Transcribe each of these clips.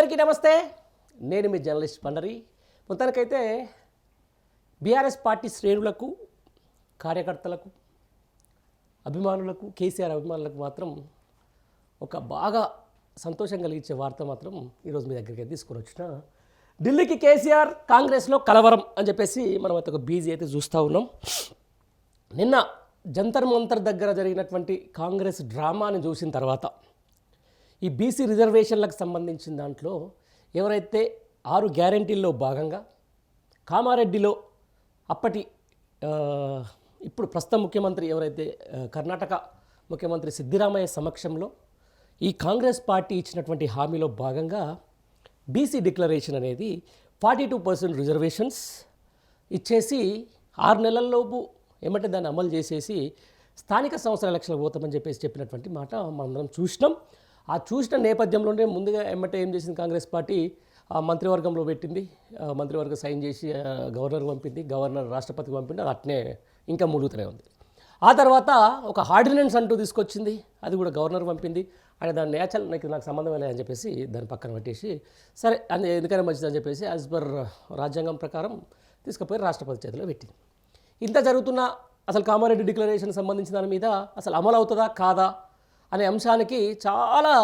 అందరికీ నమస్తే. నేను మీ జర్నలిస్ట్ పండరి. మొత్తానికైతే బీఆర్ఎస్ పార్టీ శ్రేణులకు కార్యకర్తలకు అభిమానులకు కేసీఆర్ అభిమానులకు మాత్రం ఒక బాగా సంతోషం కలిగించే వార్త మాత్రం ఈరోజు మీ దగ్గరికి అయితే తీసుకొని వచ్చిన ఢిల్లీకి కేసీఆర్ కాంగ్రెస్లో కలవరం అని చెప్పేసి మనం అయితే ఒక బీజీ అయితే చూస్తూ ఉన్నాం. నిన్న జంతర్ మంతర్ దగ్గర జరిగినటువంటి కాంగ్రెస్ డ్రామాని చూసిన తర్వాత ఈ బీసీ రిజర్వేషన్లకు సంబంధించిన దాంట్లో ఎవరైతే ఆరు గ్యారంటీల్లో భాగంగా కామారెడ్డిలో అప్పటి ఇప్పుడు ప్రస్తుత ముఖ్యమంత్రి ఎవరైతే కర్ణాటక ముఖ్యమంత్రి సిద్ధిరామయ్య సమక్షంలో ఈ కాంగ్రెస్ పార్టీ ఇచ్చినటువంటి హామీలో భాగంగా బీసీ డిక్లరేషన్ అనేది ఫార్టీ టూ పర్సెంట్ రిజర్వేషన్స్ ఇచ్చేసి ఆరు నెలల్లోపు ఏమంటే దాన్ని అమలు చేసేసి స్థానిక సంస్థల ఎలక్షన్లు పోతామని చెప్పేసి చెప్పినటువంటి మాట మనందరం చూసినాం. ఆ చూసిన నేపథ్యంలోనే ముందుగా ఎమ్మటే ఏం చేసింది కాంగ్రెస్ పార్టీ? ఆ మంత్రివర్గంలో పెట్టింది. మంత్రివర్గం సైన్ చేసి గవర్నర్ పంపింది గవర్నర్ రాష్ట్రపతికి పంపింది అది అట్నే ఇంకా ములుగుతూనే ఉంది. ఆ తర్వాత ఒక ఆర్డినెన్స్ అంటూ తీసుకొచ్చింది. అది కూడా గవర్నర్ పంపింది. ఆయన దాని నేచర్ నాకు నాకు సంబంధం లేదని అని చెప్పేసి దాని పక్కన పెట్టేసి సరే అని ఎందుకైనా మంచిదని చెప్పేసి యాజ్ పర్ రాజ్యాంగం ప్రకారం తీసుకుపోయి రాష్ట్రపతి చేతిలో పెట్టింది. ఇంత జరుగుతున్న అసలు కామారెడ్డి డిక్లరేషన్ సంబంధించిన దాని మీద అసలు అమలు అవుతుందా కాదా? అనే అంశానికి చాలా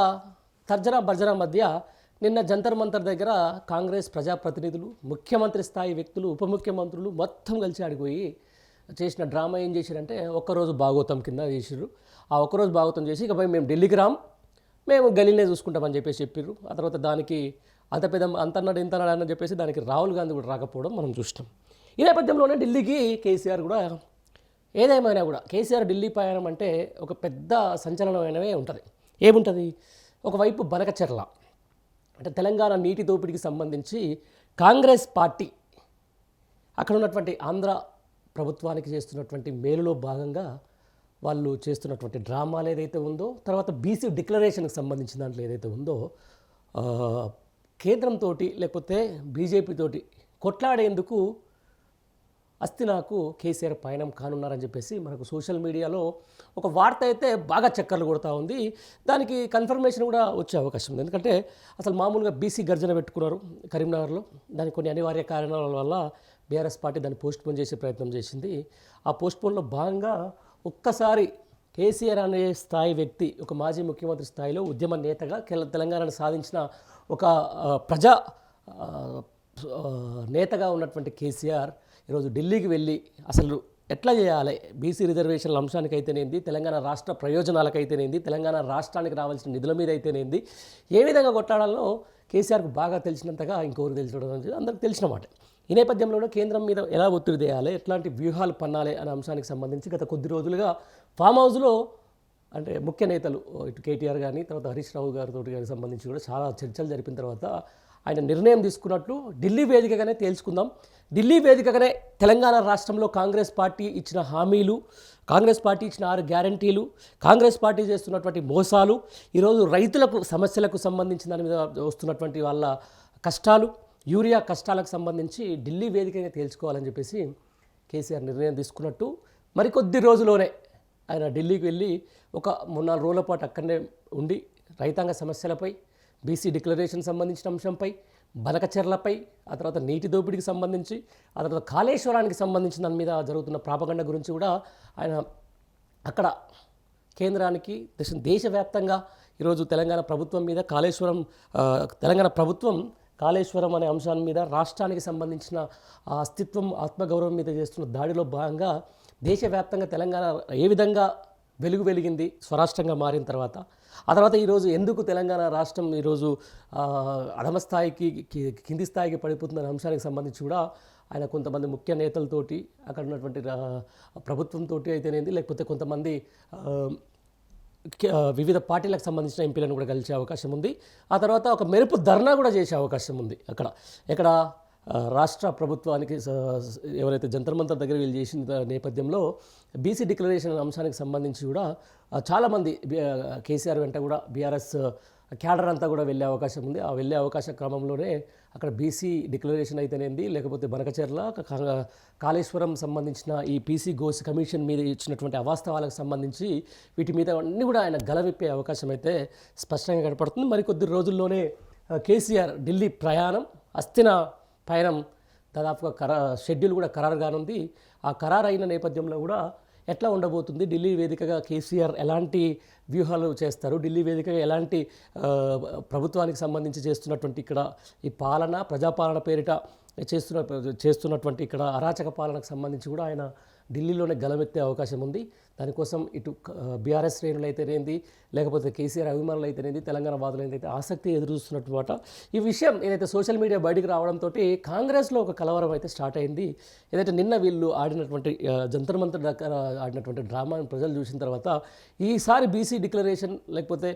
తర్జన భర్జన మధ్య నిన్న జంతర్ మంతర్ దగ్గర కాంగ్రెస్ ప్రజాప్రతినిధులు ముఖ్యమంత్రి స్థాయి వ్యక్తులు ఉప ముఖ్యమంత్రులు మొత్తం కలిసి ఆడిపోయి చేసిన డ్రామా ఏం చేశారంటే ఒక్కరోజు భాగవతం కింద చేసిర్రు. ఆ ఒక్కరోజు భాగవతం చేసి ఇకపై మేము ఢిల్లీకి రాం మేము గలీనే చూసుకుంటామని చెప్పేసి చెప్పారు ఆ తర్వాత దానికి అంత పెద్ద అంతన్నాడు ఇంతన్నాడు అని చెప్పేసి దానికి రాహుల్ గాంధీ కూడా రాకపోవడం మనం చూసినాం. ఈ నేపథ్యంలోనే ఢిల్లీకి కేసీఆర్ కూడా ఏదేమైనా కూడా కేసీఆర్ ఢిల్లీ ప్రయాణం అంటే ఒక పెద్ద సంచలనమైనవే ఉంటుంది. ఏముంటుంది? ఒకవైపు బనకచెర్ల అంటే తెలంగాణ నీటి దోపిడీకి సంబంధించి కాంగ్రెస్ పార్టీ అక్కడ ఉన్నటువంటి ఆంధ్ర ప్రభుత్వానికి చేస్తున్నటువంటి మేలులో భాగంగా వాళ్ళు చేస్తున్నటువంటి డ్రామాలు ఏదైతే ఉందో తర్వాత బీసీ డిక్లరేషన్కి సంబంధించిన దాంట్లో ఏదైతే ఉందో కేంద్రంతో లేకపోతే బీజేపీతోటి కొట్లాడేందుకు అస్తి నాకు కేసీఆర్ పయనం కానున్నారని చెప్పేసి మనకు సోషల్ మీడియాలో ఒక వార్త అయితే బాగా చక్కర్లు కొడతా ఉంది. దానికి కన్ఫర్మేషన్ కూడా వచ్చే అవకాశం ఉంది. ఎందుకంటే అసలు మామూలుగా బీసీ గర్జన పెట్టుకున్నారు కరీంనగర్లో. దానికి కొన్ని అనివార్య కారణాల వల్ల బీఆర్ఎస్ పార్టీ దాన్ని పోస్ట్పోన్ చేసే ప్రయత్నం చేసింది. ఆ పోస్ట్పోన్లో భాగంగా ఒక్కసారి కేసీఆర్ అనే స్థాయి వ్యక్తి ఒక మాజీ ముఖ్యమంత్రి స్థాయిలో ఉద్యమ నేతగా తెలంగాణను సాధించిన ఒక ప్రజా నేతగా ఉన్నటువంటి కేసీఆర్ ఈరోజు ఢిల్లీకి వెళ్ళి అసలు ఎట్లా చేయాలి? బీసీ రిజర్వేషన్ల అంశానికి అయితేనేంది తెలంగాణ రాష్ట్ర ప్రయోజనాలకైతేనేంది తెలంగాణ రాష్ట్రానికి రావాల్సిన నిధుల మీద అయితేనేంది ఏ విధంగా కొట్టాడాలో కేసీఆర్కు బాగా తెలిసినంతగా ఇంకొకరు తెలిసడం అందరికి తెలిసిన మాట. ఈ నేపథ్యంలోనే కేంద్రం మీద ఎలా ఒత్తిడి తేయాలి ఎట్లాంటి వ్యూహాలు పన్నాలి అనే అంశానికి సంబంధించి గత కొద్ది రోజులుగా ఫామ్ హౌస్లో అంటే ముఖ్య నేతలు ఇటు కేటీఆర్ కానీ తర్వాత హరీష్ రావు గారితో గారికి సంబంధించి కూడా చాలా చర్చలు జరిపిన తర్వాత ఆయన నిర్ణయం తీసుకున్నట్లు ఢిల్లీ వేదికగానే తేల్చుకుందాం. ఢిల్లీ వేదికగానే తెలంగాణ రాష్ట్రంలో కాంగ్రెస్ పార్టీ ఇచ్చిన హామీలు కాంగ్రెస్ పార్టీ ఇచ్చిన ఆరు గ్యారంటీలు కాంగ్రెస్ పార్టీ చేస్తున్నటువంటి మోసాలు ఈరోజు రైతులకు సమస్యలకు సంబంధించిన దాని మీద వస్తున్నటువంటి వాళ్ళ కష్టాలు యూరియా కష్టాలకు సంబంధించి ఢిల్లీ వేదికగా తేల్చుకోవాలని చెప్పేసి కేసీఆర్ నిర్ణయం తీసుకున్నట్టు మరికొద్ది రోజులోనే ఆయన ఢిల్లీకి వెళ్ళి ఒక మూడు నాలుగు రోజుల పాటు అక్కడనే ఉండి రైతాంగ సమస్యలపై బీసీ డిక్లరేషన్ సంబంధించిన అంశంపై బలకచెర్లపై ఆ తర్వాత నీటి దోపిడీకి సంబంధించి ఆ తర్వాత కాళేశ్వరానికి సంబంధించిన దాని మీద జరుగుతున్న ప్రాపగండ గురించి కూడా ఆయన అక్కడ కేంద్రానికి దేశ దేశవ్యాప్తంగా ఈరోజు తెలంగాణ ప్రభుత్వం మీద కాళేశ్వరం తెలంగాణ ప్రభుత్వం కాళేశ్వరం అనే అంశాన్ని మీద రాష్ట్రానికి సంబంధించిన ఆ అస్తిత్వం ఆత్మగౌరవం మీద చేస్తున్న దాడిలో భాగంగా దేశవ్యాప్తంగా తెలంగాణ ఏ విధంగా వెలుగు వెలిగింది స్వరాష్ట్రంగా మారిన తర్వాత. ఆ తర్వాత ఈరోజు ఎందుకు తెలంగాణ రాష్ట్రం ఈరోజు అధమస్థాయికి స్థాయికి కింది స్థాయికి పడిపోతున్న అంశానికి సంబంధించి కూడా ఆయన కొంతమంది ముఖ్య నేతలతోటి అక్కడ ఉన్నటువంటి ప్రభుత్వంతో అయితేనేది లేకపోతే కొంతమంది వివిధ పార్టీలకు సంబంధించిన ఎంపీలను కూడా కలిసే అవకాశం ఉంది. ఆ తర్వాత ఒక మెరుపు ధర్నా కూడా చేసే అవకాశం ఉంది అక్కడ. ఇక్కడ రాష్ట్ర ప్రభుత్వానికి ఎవరైతే జంతర్ మంతర్ దగ్గర వీళ్ళు చేసిన నేపథ్యంలో బీసీ డిక్లరేషన్ అంశానికి సంబంధించి కూడా చాలామంది కేసీఆర్ వెంట కూడా బీఆర్ఎస్ క్యాడర్ అంతా కూడా వెళ్ళే అవకాశం ఉంది. ఆ వెళ్ళే అవకాశ క్రమంలోనే అక్కడ బీసీ డిక్లరేషన్ అయితేనేంది లేకపోతే బనకచెర్ల కా- కాళేశ్వరం సంబంధించిన ఈ పీసీ గోస్ కమిషన్ మీద ఇచ్చినటువంటి అవాస్తవాలకు సంబంధించి వీటి మీద అన్నీ కూడా ఆయన గలవిప్పే అవకాశం అయితే స్పష్టంగా కనపడుతుంది. మరికొద్ది రోజుల్లోనే కేసీఆర్ ఢిల్లీ ప్రయాణం అస్థిన పయనం దాదాపుగా ఖరా షెడ్యూల్ కూడా ఖరారుగానుంది. ఆ ఖరారు అయిన నేపథ్యంలో కూడా ఎట్లా ఉండబోతుంది? ఢిల్లీ వేదికగా కేసీఆర్ ఎలాంటి వ్యూహాలు చేస్తారు? ఢిల్లీ వేదికగా ఎలాంటి ప్రభుత్వానికి సంబంధించి చేస్తున్నటువంటి ఇక్కడ ఈ పాలన ప్రజాపాలన పేరిట చేస్తున్న చేస్తున్నటువంటి ఇక్కడ అరాచక పాలనకు సంబంధించి కూడా ఆయన ఢిల్లీలోనే గలమెత్తే అవకాశం ఉంది. దానికోసం ఇటు బీఆర్ఎస్ శ్రేణులు అయితేనేంది లేకపోతే కేసీఆర్ అభిమానులు అయితేనేది తెలంగాణ వాదులు అయితే ఆసక్తి ఎదురు ఈ విషయం ఏదైతే సోషల్ మీడియా బయటికి రావడంతో కాంగ్రెస్లో ఒక కలవరం అయితే స్టార్ట్ అయింది. ఏదైతే నిన్న వీళ్ళు ఆడినటువంటి జంతర్ మంతర్ దగ్గర ఆడినటువంటి డ్రామాను ప్రజలు చూసిన తర్వాత ఈసారి బీసీ డిక్లరేషన్ లేకపోతే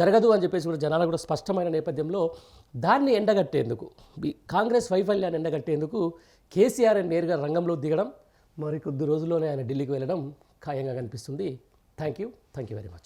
జరగదు అని చెప్పేసి కూడా జనాలు కూడా స్పష్టమైన నేపథ్యంలో దాన్ని ఎండగట్టేందుకు కాంగ్రెస్ వైఫల్యాన్ని ఎండగట్టేందుకు కేసీఆర్ నేరుగా రంగంలో దిగడం మరి కొద్ది రోజుల్లోనే ఆయన ఢిల్లీకి వెళ్ళడం ఖాయంగా కనిపిస్తుంది. Thank you thank you very much